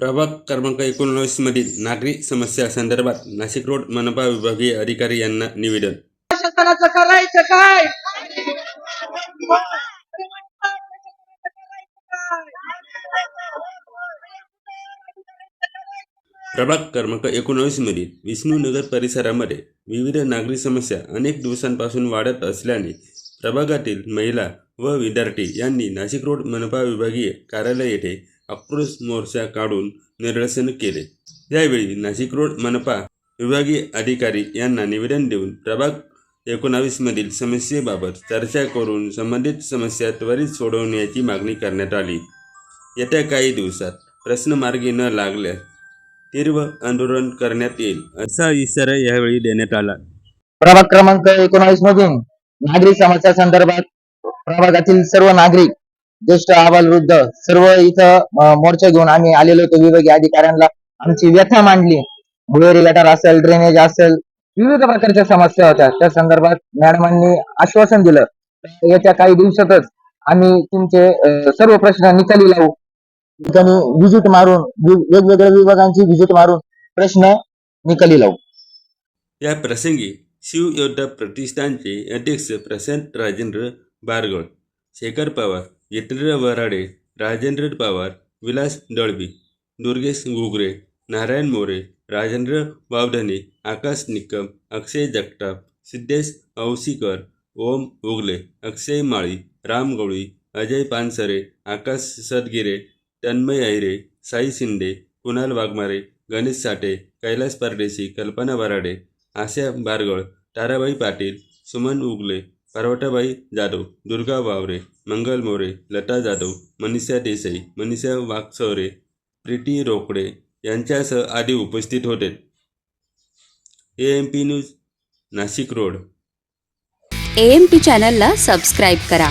प्रभाग क्रमांक एकोणवीस मधील नागरी समस्या संदर्भात नाशिक रोड मनपा विभागीय अधिकारी यांना निवेदन. शासनाचं करायचं काय? प्रभाग क्रमांक एकोणवीस मधील विष्णूनगर परिसरामध्ये विविध नागरी समस्या अनेक दिवसांपासून वाढत असल्याने प्रभागातील महिला व विद्यार्थी यांनी नाशिक रोड मनपा विभागीय कार्यालय येथे आक्रोश मोर्चा काढून निदर्शन केले. यावेळी नाशिक रोड मनपा विभागीय अधिकारी यांना निवेदन देऊन प्रभाग एकोणावीसमधील समस्येबाबत चर्चा करून संबंधित समस्या त्वरित सोडवण्याची मागणी करण्यात आली. येत्या काही दिवसात प्रश्न मार्गी न लागल्यास तीव्र आंदोलन करण्यात येईल असा इशारा यावेळी देण्यात आला. प्रभाग क्रमांक एकोणावीस मधून नागरिक समस्या संदर्भात प्रभागातील सर्व नागरिक ज्येष्ठ आबालवृद्ध सर्व इथं मोर्चा घेऊन आम्ही आलेलो होतो विभागीय अधिकाऱ्यांना. आमची व्यथा मांडली. भुयारी गटार असेल ड्रेनेज असेल विविध प्रकारच्या समस्या होत्या. त्या संदर्भात मॅडमांनी आश्वासन दिलं. याच्या काही दिवसातच आम्ही तुमचे सर्व प्रश्न निकाली लावू. ठिकाणी व्हिजिट मारून वेगवेगळ्या विभागांची व्हिजिट मारून प्रश्न निकाली लावू. या प्रसंगी शिवयोद्धा प्रतिष्ठानचे अध्यक्ष प्रशांत राजेंद्र बारगळ शेखर पवार जितेंद्र वराडे राजेंद्र पवार विलास दळवी दुर्गेश घुगरे नारायण मोरे राजेंद्र वावधने आकाश निकम अक्षय जगताप सिद्धेश औसीकर ओम उगले अक्षय माळी राम गवळी अजय पानसरे आकाश सदगिरे तन्मय अहिरे साई शिंदे कुणाल वाघमारे गणेश साठे कैलास परदेशी कल्पना वराडे आशा बारगळ ताराबाई पाटील सुमन उगले पार्वटाबाई जाधव दुर्गा वावरे मंगल मोरे लता जाधव मनीषा देसाई मनीषा वागसवरे प्रीती रोकडे यांच्यासह आदी उपस्थित होते A M P news Nashik road A M P चॅनलला सबस्क्राईब करा